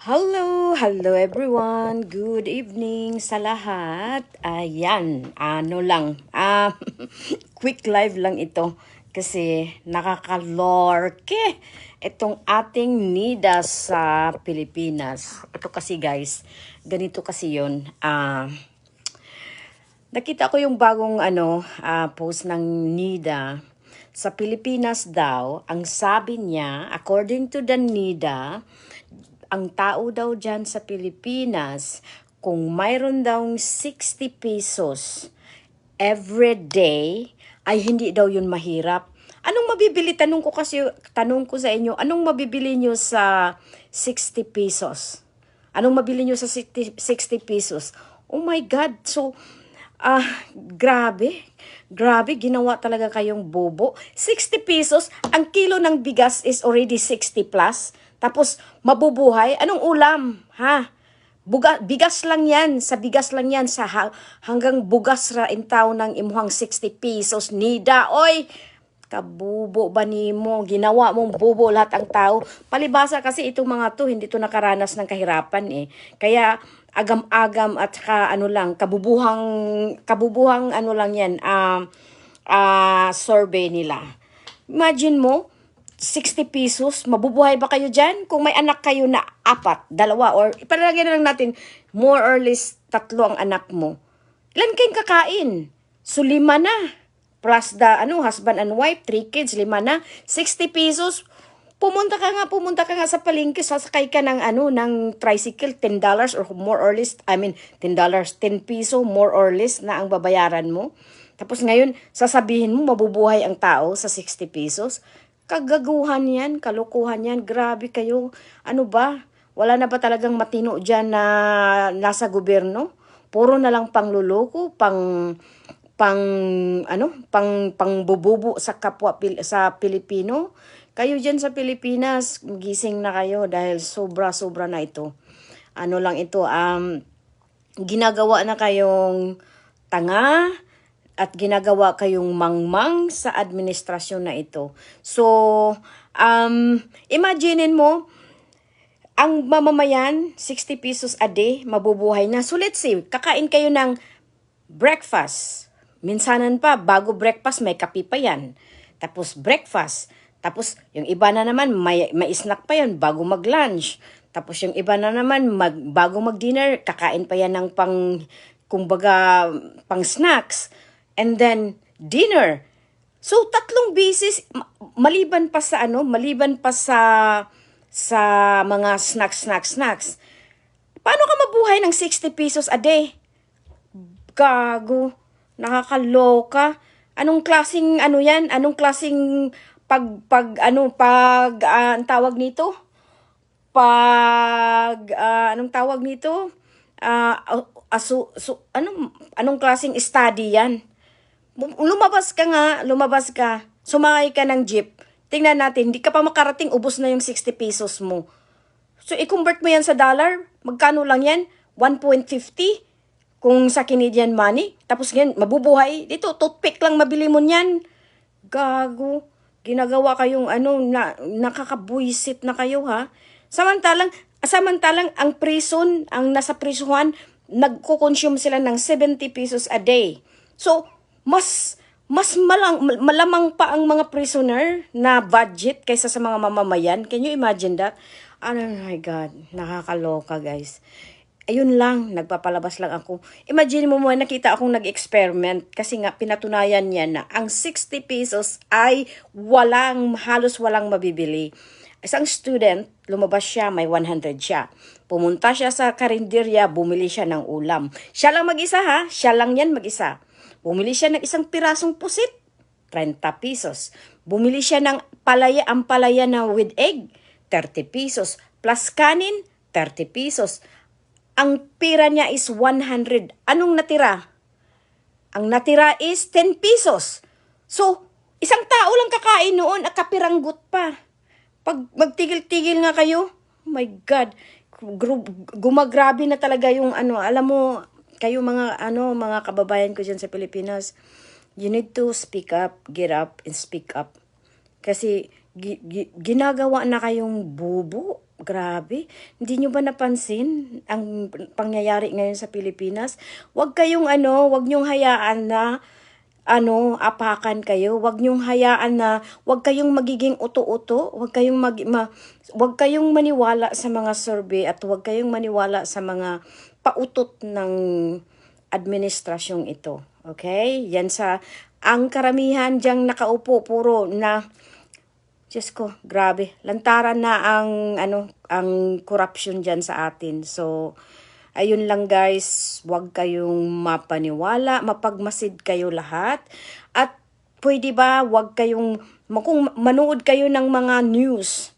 Hello, hello everyone. Good evening sa lahat. Ayan, ano lang. Ah, quick live lang ito kasi nakakalorke itong ating NIDA sa Pilipinas. Ito kasi guys, ganito kasi 'yon. Ah, nakita ko yung bagong ano, ah, post ng NIDA sa Pilipinas daw, ang sabi niya, according to the NIDA, ang tao daw dyan sa Pilipinas, kung mayroon daw 60 pesos every day, ay hindi daw yun mahirap. Anong mabibili? Tanong ko kasi, tanong ko sa inyo, anong mabibili nyo sa 60 pesos? Anong mabili nyo sa 60, 60 pesos? Oh my God! So, ah, grabe. Grabe, ginawa talaga kayong bobo. 60 pesos, ang kilo ng bigas is already 60 plus. Tapos, mabubuhay. Anong ulam? Ha? Buga, bigas lang yan. Sa bigas lang yan. Sa ha, hanggang bugas ra in tao ng imuhang 60 pesos. Nida, oy! Kabubo ba ni mo? Ginawa mong bubo lahat ang tao. Palibasa kasi itong mga to, hindi to nakaranas ng kahirapan eh. Kaya agam-agam at saka ano lang, kabubuhang, kabubuhang ano lang yan, ah, ah, survey nila. Imagine mo, 60 pesos, mabubuhay ba kayo dyan? Kung may anak kayo na apat, dalawa, or ipanalagay na lang natin, more or less tatlo ang anak mo. Ilan kayong kakain? So, lima na. Plus the, ano, husband and wife, three kids, lima na. 60 pesos, pumunta ka nga, pumunta ka nga sa palengke, sasakay ka ng, ano, ng tricycle, $10 or more or less, I mean, $10, 10 piso, more or less na ang babayaran mo. Tapos ngayon, sasabihin mo, mabubuhay ang tao sa 60 pesos. Kagaguhan yan, kalukuhan yan. Grabe kayo. Ano ba? Wala na ba talagang matino dyan na nasa gobyerno? Puro na lang pangluloko, pang pang ano, pang pangbububo sa kapwa Pil- sa Pilipino. Kayo diyan sa Pilipinas, gising na kayo dahil sobra-sobra na ito. Ano lang ito, um ginagawa na kayong tanga, at ginagawa kayong mangmang sa administrasyon na ito. So, um, imaginein mo, ang mamamayan, 60 pesos a day, mabubuhay na. So, let's say, kakain kayo ng breakfast. Minsanan pa, bago breakfast, may kape pa yan. Tapos, breakfast. Tapos, yung iba na naman, may, may snack pa yan bago mag-lunch. Tapos, yung iba na naman, mag, bago mag-dinner, kakain pa yan ng pang, kumbaga, pang snacks and then dinner. So tatlong beses maliban pa sa ano, maliban pa sa sa mga snacks snacks snacks. Paano ka mabuhay ng 60 pesos a day? Gago, nakakaloka. Anong klasing ano 'yan? Anong klasing pag pag ano pag uh, ang tawag nito? Pag uh, anong tawag nito? Uh, aso, so, anong anong klasing study 'yan? Lumabas ka nga, lumabas ka, sumakay ka ng jeep, tingnan natin, hindi ka pa makarating, ubos na yung 60 pesos mo. So, i-convert mo yan sa dollar, magkano lang yan? 1.50 kung sa Canadian money. Tapos ngayon, mabubuhay. Dito, toothpick lang mabili mo niyan. Gago. Ginagawa kayong ano, na, nakakabuisit na kayo ha. Samantalang, samantalang ang prison, ang nasa prisuhan, nagko-consume sila ng 70 pesos a day. So, mas mas malang, malamang pa ang mga prisoner na budget kaysa sa mga mamamayan. Can you imagine that? Oh my God, nakakaloka guys. Ayun lang, nagpapalabas lang ako. Imagine mo mo, nakita akong nag-experiment kasi nga pinatunayan niya na ang 60 pesos ay walang, halos walang mabibili. Isang student, lumabas siya, may 100 siya. Pumunta siya sa karinderya, bumili siya ng ulam. Siya lang mag-isa ha, siya lang yan mag-isa. Bumili siya ng isang pirasong pusit, 30 pesos. Bumili siya ng palaya, ang palaya na with egg, 30 pesos. Plus kanin, 30 pesos. Ang pira niya is 100. Anong natira? Ang natira is 10 pesos. So, isang tao lang kakain noon at kapiranggot pa. Pag magtigil-tigil nga kayo, my God, gumagrabe na talaga yung ano, alam mo, kayo mga ano mga kababayan ko diyan sa Pilipinas, you need to speak up, get up and speak up. Kasi gi- gi- ginagawa na kayong bubo. Grabe. Hindi nyo ba napansin ang pangyayari ngayon sa Pilipinas? Huwag kayong ano, huwag nyong hayaan na ano, apakan kayo. Huwag nyong hayaan na, huwag kayong magiging uto-uto. Huwag kayong mag, ma, huwag kayong maniwala sa mga survey at huwag kayong maniwala sa mga pautot ng administrasyong ito. Okay? Yan sa, ang karamihan diyang nakaupo, puro na, Diyos ko, grabe. Lantaran na ang ano ang corruption diyan sa atin. So ayun lang guys, huwag kayong mapaniwala, mapagmasid kayo lahat. At pwede ba huwag kayong kung manood kayo ng mga news.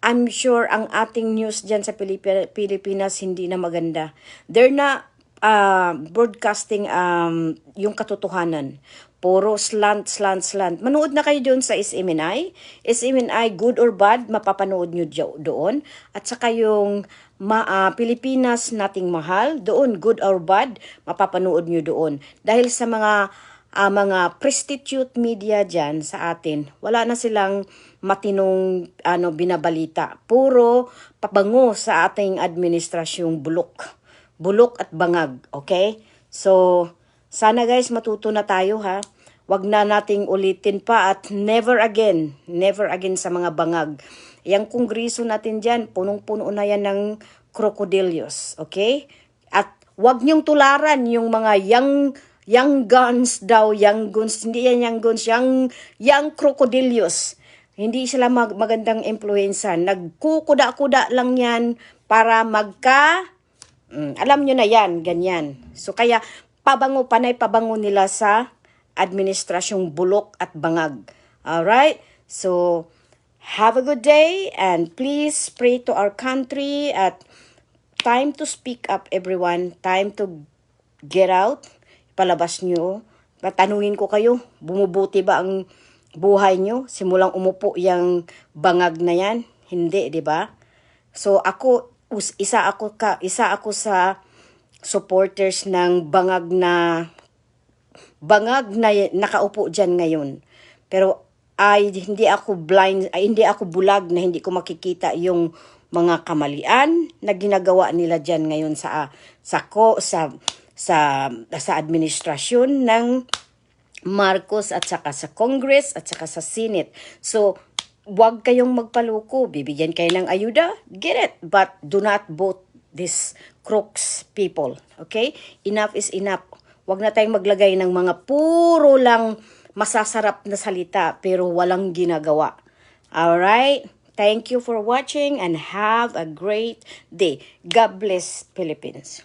I'm sure ang ating news diyan sa Pilip- Pilipinas hindi na maganda. They're na uh, broadcasting um, yung katotohanan. Puro slant, slant, slant. Manood na kayo doon sa SMNI. SMNI, good or bad, mapapanood nyo doon. At saka yung ma, ah, Pilipinas nating mahal, doon, good or bad, mapapanood nyo doon. Dahil sa mga ah, mga prostitute media dyan sa atin, wala na silang matinong ano binabalita. Puro pabango sa ating administrasyong bulok. Bulok at bangag, okay? So, sana guys matuto na tayo ha. Wag na nating ulitin pa at never again, never again sa mga bangag. Yang kongreso natin dyan, punong-puno na yan ng krokodillos, okay? At wag niyong tularan yung mga young young guns daw, young guns, hindi yan young guns, young, young crocodilios. Hindi sila mag, magandang influenza. Nagkukuda-kuda lang yan para magka, mm, alam nyo na yan, ganyan. So kaya, pabango, panay pabango nila sa administrasyong bulok at bangag. Alright? So, have a good day and please pray to our country at time to speak up everyone. Time to get out palabas nyo. Tatanungin ko kayo, bumubuti ba ang buhay nyo simulang umupo yung bangag na yan? Hindi, di ba? So ako isa ako ka isa ako sa supporters ng bangag na bangag na nakaupo diyan ngayon. Pero ay hindi ako blind, ay hindi ako bulag na hindi ko makikita yung mga kamalian na ginagawa nila diyan ngayon sa sa ko sa sa sa administrasyon ng Marcos at saka sa Congress at saka sa Senate. So, wag kayong magpaluko. Bibigyan kayo ng ayuda, get it. But do not vote these crooks people. Okay? Enough is enough. Wag na tayong maglagay ng mga puro lang masasarap na salita pero walang ginagawa. Alright? Thank you for watching and have a great day. God bless Philippines.